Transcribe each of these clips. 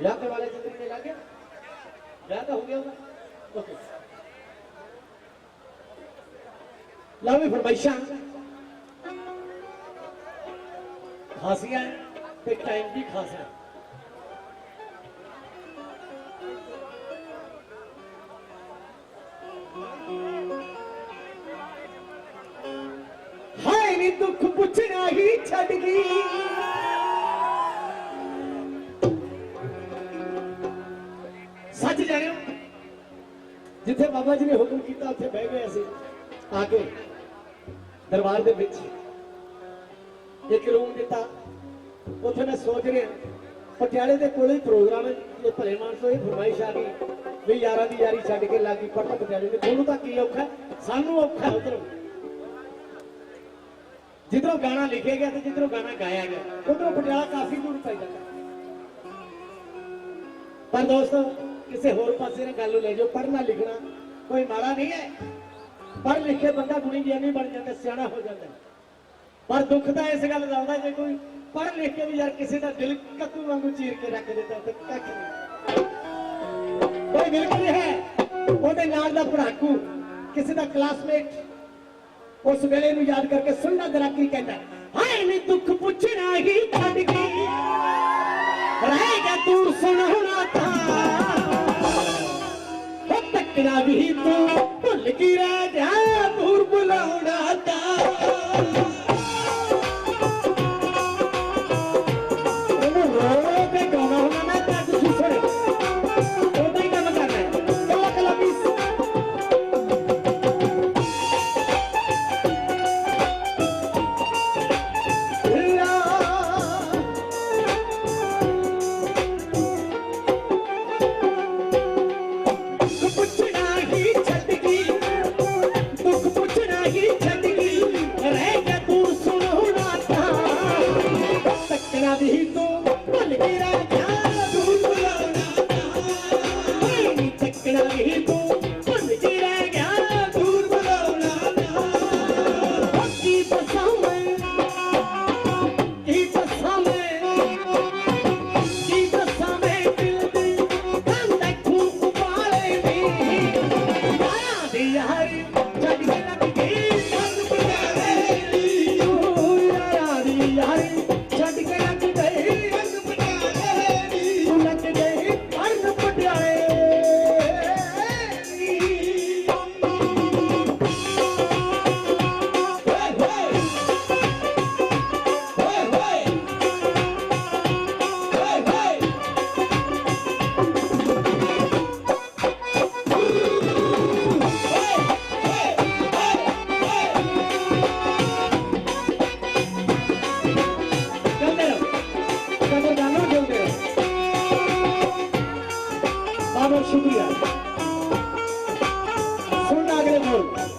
ਵਿਆਹ ਤੇ ਵਾਲੇ ਜਿੰਦਗੀ ਨੇ ਲੱਗ ਗਿਆ ਵਿਆਹ ਤਾਂ ਹੋ ਗਿਆ ਉਹਦਾ ਓਕੇ ਲਓ ਵੀ ਫਰਮਾਇਸ਼ਾਂ ਖਾਸੀਆਂ ਤੇ ਟਾਈਮ ਵੀ ਖਾਸਾ ਹੈ। ਹਾਏ ਨੀ ਦੁੱਖ ਜਿੱਥੇ ਬਾਬਾ ਜੀ ਨੇ ਹੁਕਮ ਕੀਤਾ, ਉੱਥੇ ਬਹਿ ਗਏ ਅਸੀਂ। ਆ ਕੇ ਦਰਬਾਰ ਦੇ ਵਿੱਚ। ਇੱਕ ਰੂਮ ਦਿੱਤਾ। ਉੱਥੇ ਮੈਂ ਸੋਚ ਰਿਹਾ, ਪਟਿਆਲੇ ਦੇ ਕੋਲੇ ਹੀ ਪ੍ਰੋਗਰਾਮ ਹੈ ਇਹ ਭਲੇ ਮਾਨਸੋ ਇਹ ਫਰਮਾਇਸ਼ ਆ ਗਈ, ਵੀ ਯਾਰਾਂ ਦੀ ਯਾਰੀ ਛੱਡ ਕੇ ਲਾਗੀ ਪੜਨਾ ਪਟਿਆਲੇ ਦੇ। ਤੁਹਾਨੂੰ ਤਾਂ ਕੀ ਔਖਾ ਸਾਨੂੰ ਔਖਾ ਉਧਰੋਂ। ਜਿੱਧਰੋਂ ਗਾਣਾ ਲਿਖਿਆ ਗਿਆ ਤੇ ਜਿੱਧਰੋਂ ਗਾਣਾ ਗਾਇਆ ਗਿਆ, ਉਧਰੋਂ ਪਟਿਆਲਾ ਕਾਫੀ ਦੂਰ ਪੈ ਜਾਂਦਾ। ਪਰ ਦੋਸਤੋ ਕਿਸੇ ਹੋਰ ਪਾਸੇ ਨਾਲ ਗੱਲ ਲੈ ਜਾਓ, ਪੜ੍ਹਨਾ ਲਿਖਣਾ ਕੋਈ ਮਾੜਾ ਨਹੀਂ ਹੈ। ਪੜ੍ਹ ਲਿਖੇ ਬੰਦਾ ਗੁਣੀ ਗਿਆਨੀ ਬਣ ਜਾਂਦਾ, ਸਿਆਣਾ ਹੋ ਜਾਂਦਾ ਪਰ ਦੁੱਖ ਤਾਂ ਇਸ ਗੱਲ ਦਾ ਆਉਂਦਾ, ਜੇ ਕੋਈ ਪੜ੍ਹ ਲਿਖ ਕੇ ਵੀ ਯਾਰ ਕਿਸੇ ਦਾ ਦਿਲ ਕੱਕੂ ਵਾਂਗੂ ਚੀਰ ਕੇ ਰੱਖ ਦਿੱਤਾ, ਤੇ ਕੱਖ ਨਹੀਂ। ਕੋਈ ਮਿਲਕ ਨਹੀਂ ਹੈ। ਉਹਦੇ ਨਾਲ ਦਾ ਪੜਾਕੂ ਕਿਸੇ ਦਾ ਕਲਾਸਮੇਟ ਉਸ ਵੇਲੇ ਨੂੰ ਯਾਦ ਕਰਕੇ ਸੁਣਨਾ ਜਰਾ ਕੀ ਕਹਿੰਦਾ ਹਾਏ, ਨੀ ਦੁੱਖ ਪੁੱਛਣਾ ਹੀ ਛੱਡ ਗਈ ਰਹੇਗਾ ਦੂਰ ਸੁਣਾਉਣਾ ਤਾਂ। ਹੋ ਤੱਕਣਾ ਵੀ ਤੂੰ ਭੁੱਲ ਕੀ ਰਹਿ ਜਾ ਨਹੀਂ ਤੱਕਣਾ অনেক শুক্রিয়া। শোনা আগে বলব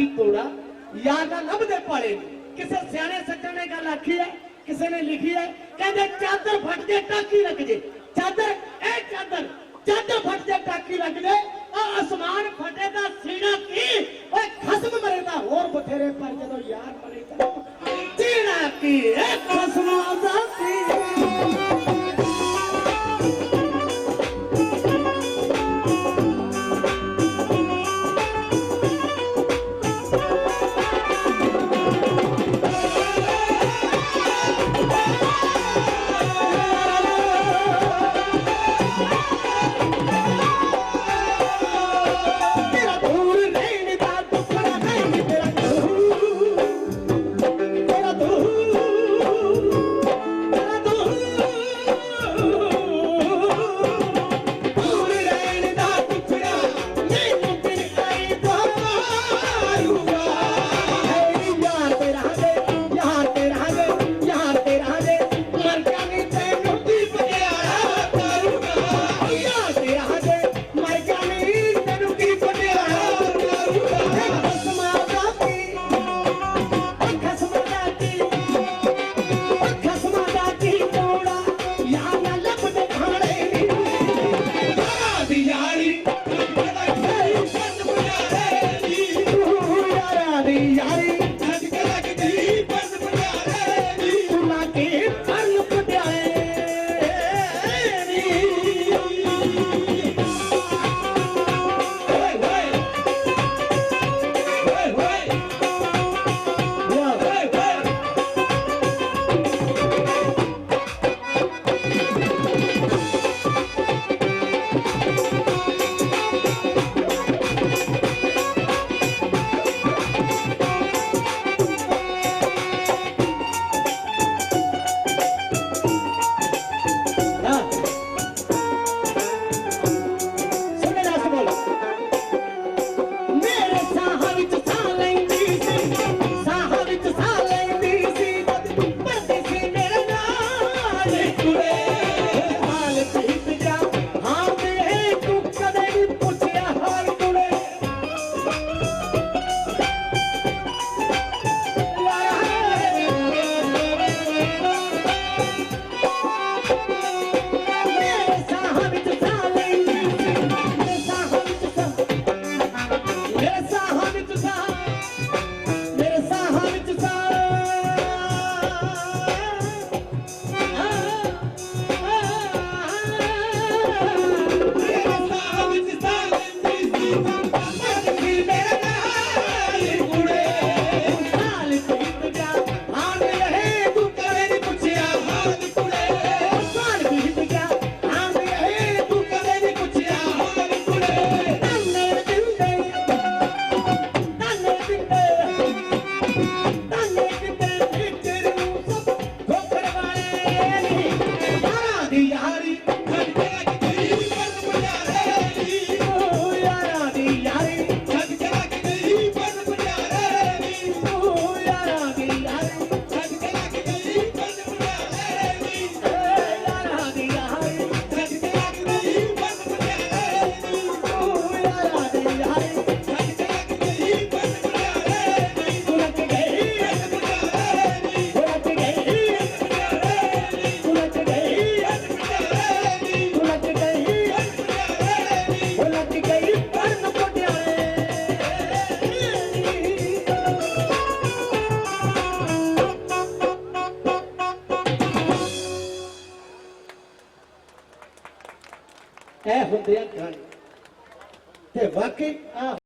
ਕੀ ਕੋੜਾ ਯਾਰ ਦਾ ਲੱਭਦੇ ਪਾਲੇ ਕਿਸੇ ਸਿਆਣੇ ਸੱਜਣ ਨੇ ਗੱਲ ਆਖੀ ਹੈ, ਕਿਸੇ ਨੇ ਲਿਖੀ ਹੈ, ਕਹਿੰਦੇ ਚਾਦਰ ਫਟ ਜੇ, ਟਾਕੀ ਲੱਗ ਜੇ। ਚਾਦਰ, ਇਹ ਚਾਦਰ ਚਾਦਰ ਫਟ ਜੇ, ਟਾਕੀ ਲੱਗ ਜੇ। ਆ ਅਸਮਾਨ ਫਟੇ ਦਾ ਸੀਣਾ ਕੀ? ਓਏ ਖਸਮ ਮਰੇ ਦਾ ਹੋਰ ਬਥੇਰੇ ਪਰ ਜਦੋਂ ਯਾਰ ਮਰੇ ਤਾਂ થયા જાણે તે બાકી આ